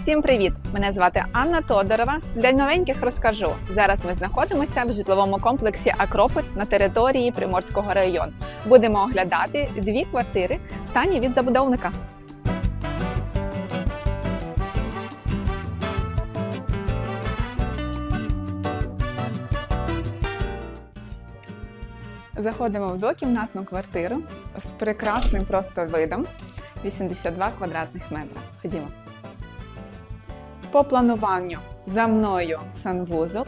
Всім привіт! Мене звати Анна Тодорова. Для новеньких розкажу. Зараз ми знаходимося в житловому комплексі Акрополь на території Приморського району. Будемо оглядати дві квартири в стані від забудовника. Заходимо в двокімнатну квартиру з прекрасним просто видом 82 квадратних метра. Ходімо. По плануванню за мною санвузол.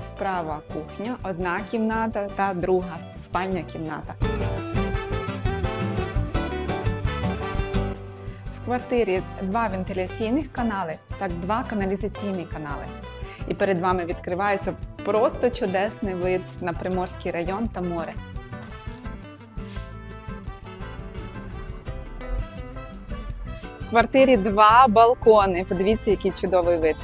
Справа кухня, одна кімната та друга спальня кімната. В квартирі два вентиляційних канали та два каналізаційні канали. І перед вами відкривається просто чудесний вид на Приморський район та море. В квартирі два балкони. Подивіться, який чудовий вид.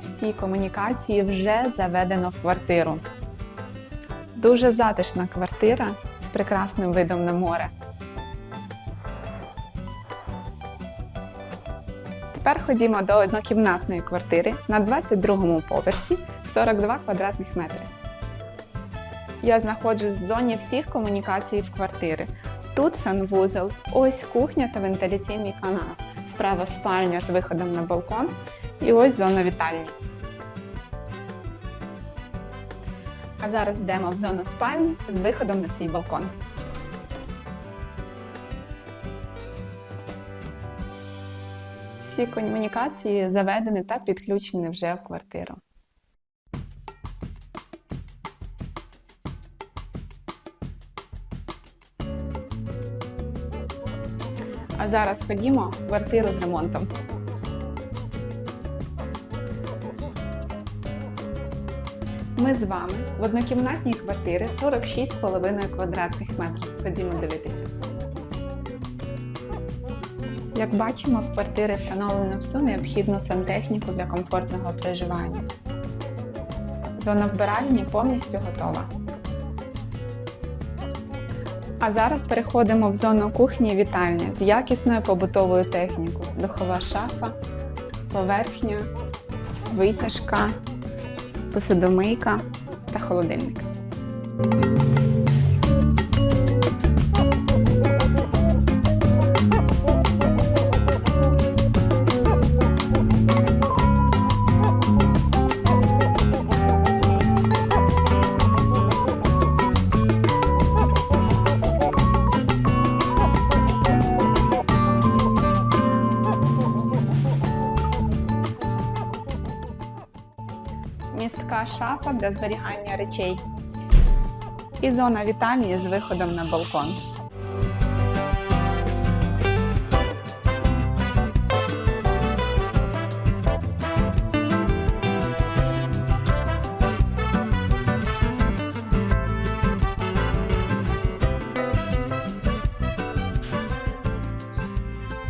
Всі комунікації вже заведено в квартиру. Дуже затишна квартира з прекрасним видом на море. Тепер ходімо до однокімнатної квартири на 22-му поверсі 42 квадратних метри. Я знаходжусь в зоні всіх комунікацій в квартири. Тут санвузол, ось кухня та вентиляційний канал. Справа спальня з виходом на балкон і ось зона вітальні. А зараз йдемо в зону спальні з виходом на свій балкон. Всі комунікації заведені та підключені вже в квартиру. А зараз ходімо в квартиру з ремонтом. Ми з вами в однокімнатній квартирі 46,5 квадратних метрів. Ходімо дивитися. Як бачимо, в квартирі встановлено всю необхідну сантехніку для комфортного проживання. Зона вбиральні повністю готова. А зараз переходимо в зону кухні і вітальні з якісною побутовою технікою. Духова шафа, поверхня, витяжка, посудомийка та холодильник. Містка шафа для зберігання речей. І зона вітальні з виходом на балкон.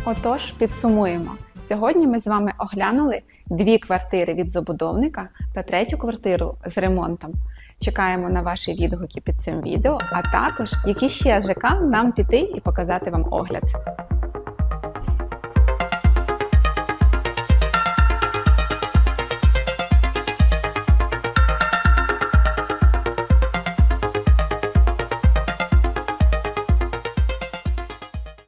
Отож, підсумуємо. Сьогодні ми з вами оглянули дві квартири від забудовника та третю квартиру з ремонтом. Чекаємо на ваші відгуки під цим відео, а також які ще ЖК нам піти і показати вам огляд.